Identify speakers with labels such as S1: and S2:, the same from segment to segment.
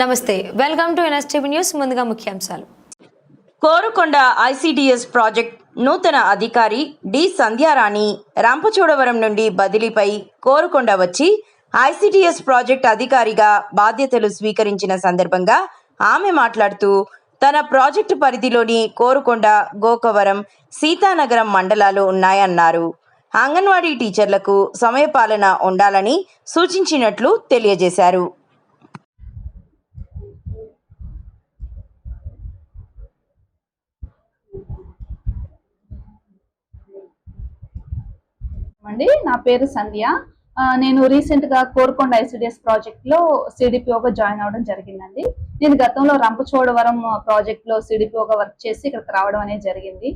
S1: నమస్తే welcome to NSTV news ముందుగా ముఖ్యాంశాలు.
S2: కోరుకొండ ఐసిడిఎస్ ప్రాజెక్ట్ నూతన అధికారి డి సంధ్యారాణి రాంపచోడవరం నుండి బదిలీపై కోరుకొండ వచ్చి ఐసిడిఎస్ ప్రాజెక్ట్ అధికారిగా బాధ్యతలు స్వీకరించిన సందర్భంగా ఆమె మాట్లాడుతూ తన ప్రాజెక్టు పరిధిలోని కోరుకొండ గోకవరం సీతానగరం మండలాలు ఉన్నాయన్నారు. అంగన్వాడీ టీచర్లకు సమయపాలన ఉండాలని సూచించినట్లు తెలియజేశారు.
S3: అండి. నా పేరు సంధ్య. నేను రీసెంట్గా కోరుకొండ ఐసిడిఎస్ ప్రాజెక్ట్లో సిడిపిఓగా జాయిన్ అవ్వడం జరిగిందండి. నేను గతంలో రంపచోడవరం ప్రాజెక్ట్లో సిడిపిఓగా వర్క్ చేసి ఇక్కడికి రావడం అనేది జరిగింది.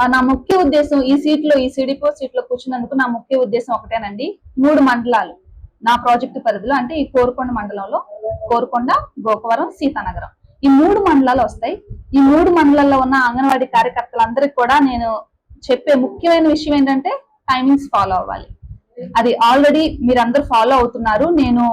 S3: ఆ, నా ముఖ్య ఉద్దేశం ఈ సీట్లో ఈ సిడిపిఓ సీట్లో కూర్చున్నందుకు నా ముఖ్య ఉద్దేశం ఒకటేనండి. మూడు మండలాలు నా ప్రాజెక్టు పరిధిలో అంటే ఈ కోరుకొండ మండలంలో కోరుకొండ గోకవరం సీతానగరం. ఈ మూడు మండలాలు వస్తాయి. ఈ మూడు మండలాల్లో ఉన్న అంగన్వాడీ కార్యకర్తలందరికీ కూడా నేను చెప్పే ముఖ్యమైన విషయం ఏంటంటే టైమింగ్స్ ఫాలో అవ్వాలి. అది ఆల్రెడీ మీరందరూ ఫాలో అవుతున్నారు. నేను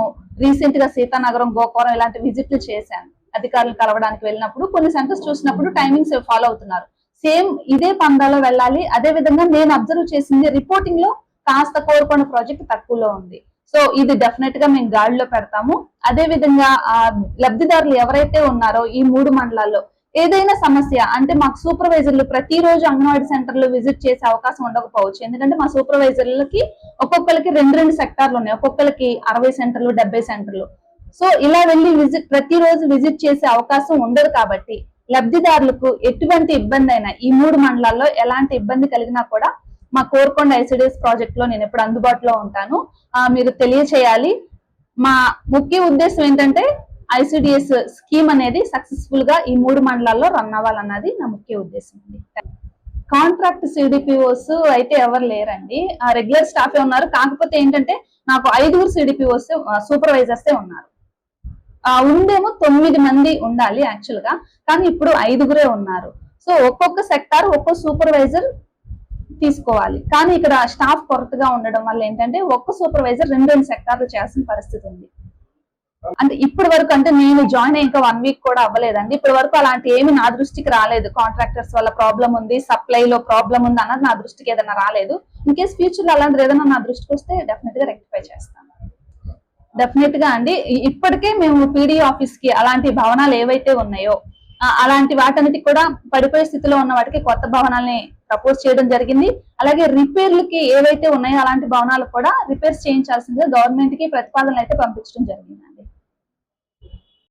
S3: రీసెంట్గా సీతానగరం గోకవరం ఇలాంటి విజిట్లు చేశాను. అధికారులు కలవడానికి వెళ్ళినప్పుడు కొన్ని సెంటర్స్ చూసినప్పుడు టైమింగ్స్ ఫాలో అవుతున్నారు. సేమ్ ఇదే పందాలో వెళ్ళాలి. అదే విధంగా నేను అబ్జర్వ్ చేసింది రిపోర్టింగ్లో కాస్త కోరుకున్న ప్రాజెక్ట్ తక్కువలో ఉంది. సో ఇది డెఫినెట్గా మేము గాడిలో పెడతాము. అదే విధంగా ఆ లబ్ధిదారులు ఎవరైతే ఉన్నారో ఈ మూడు మండలాల్లో ఏదైనా సమస్య అంటే మాకు సూపర్వైజర్లు ప్రతిరోజు అంగన్వాడీ సెంటర్లు విజిట్ చేసే అవకాశం ఉండకపోవచ్చు. ఎందుకంటే మా సూపర్వైజర్లకి ఒక్కొక్కరికి రెండు రెండు సెక్టార్లు ఉన్నాయి. ఒక్కొక్కరికి అరవై సెంటర్లు డెబ్బై సెంటర్లు. సో ఇలా వెళ్ళి విజిట్ ప్రతిరోజు విజిట్ చేసే అవకాశం ఉండదు కాబట్టి లబ్ధిదారులకు ఎటువంటి ఇబ్బంది అయినా ఈ మూడు మండలాల్లో ఎలాంటి ఇబ్బంది కలిగినా కూడా మా కోరుకొండ ఐసిడిఎస్ ప్రాజెక్ట్లో నేను ఎప్పుడు అందుబాటులో ఉంటాను. మీరు తెలియచేయాలి. మా ముఖ్య ఉద్దేశం ఏంటంటే ఐసిడిఎస్ స్కీమ్ అనేది సక్సెస్ఫుల్గా ఈ మూడు మండలాల్లో రన్ అవ్వాలన్నది నా ముఖ్య ఉద్దేశం అండి. కాంట్రాక్ట్ సిడిపిఓస్ అయితే ఎవరు లేరండి. రెగ్యులర్ స్టాఫే ఉన్నారు. కాకపోతే ఏంటంటే నాకు ఐదుగురు సిడిపిఓస్ సూపర్వైజర్స్ ఉన్నారు. ఉందేమో తొమ్మిది మంది ఉండాలి యాక్చువల్గా. కానీ ఇప్పుడు ఐదుగురే ఉన్నారు. సో ఒక్కొక్క సెక్టార్ ఒక్కో సూపర్వైజర్ తీసుకోవాలి. కానీ ఇక్కడ స్టాఫ్ కొరతగా ఉండడం వల్ల ఏంటంటే ఒక్క సూపర్వైజర్ రెండు రెండు సెక్టార్లు చేయాల్సిన పరిస్థితి ఉంది. అంటే ఇప్పటి వరకు అంటే నేను జాయిన్ అయ్యి వన్ వీక్ కూడా అవ్వలేదండి. ఇప్పటి వరకు అలాంటి ఏమి నా దృష్టికి రాలేదు. కాంట్రాక్టర్స్ వల్ల ప్రాబ్లం ఉంది సప్లై లో ప్రాబ్లం ఉంది అన్నది నా దృష్టికి ఏదైనా రాలేదు. ఇన్ కేస్ ఫ్యూచర్లో అలాంటి ఏదైనా నా దృష్టికి వస్తే డెఫినెట్గా రెక్టిఫై చేస్తాను. డెఫినెట్గా అండి. ఇప్పటికే మేము పీడీ ఆఫీస్కి అలాంటి భవనాలు ఏవైతే ఉన్నాయో అలాంటి వాటన్నిటికి కూడా పడిపోయే స్థితిలో ఉన్న వాటికి కొత్త భవనాల్ని ప్రపోజ్ చేయడం జరిగింది. అలాగే రిపేర్లకి ఏవైతే ఉన్నాయో అలాంటి భవనాలు కూడా రిపేర్స్ చేయించాల్సిందిగా గవర్నమెంట్కి ప్రతిపాదనలు అయితే పంపించడం జరిగింది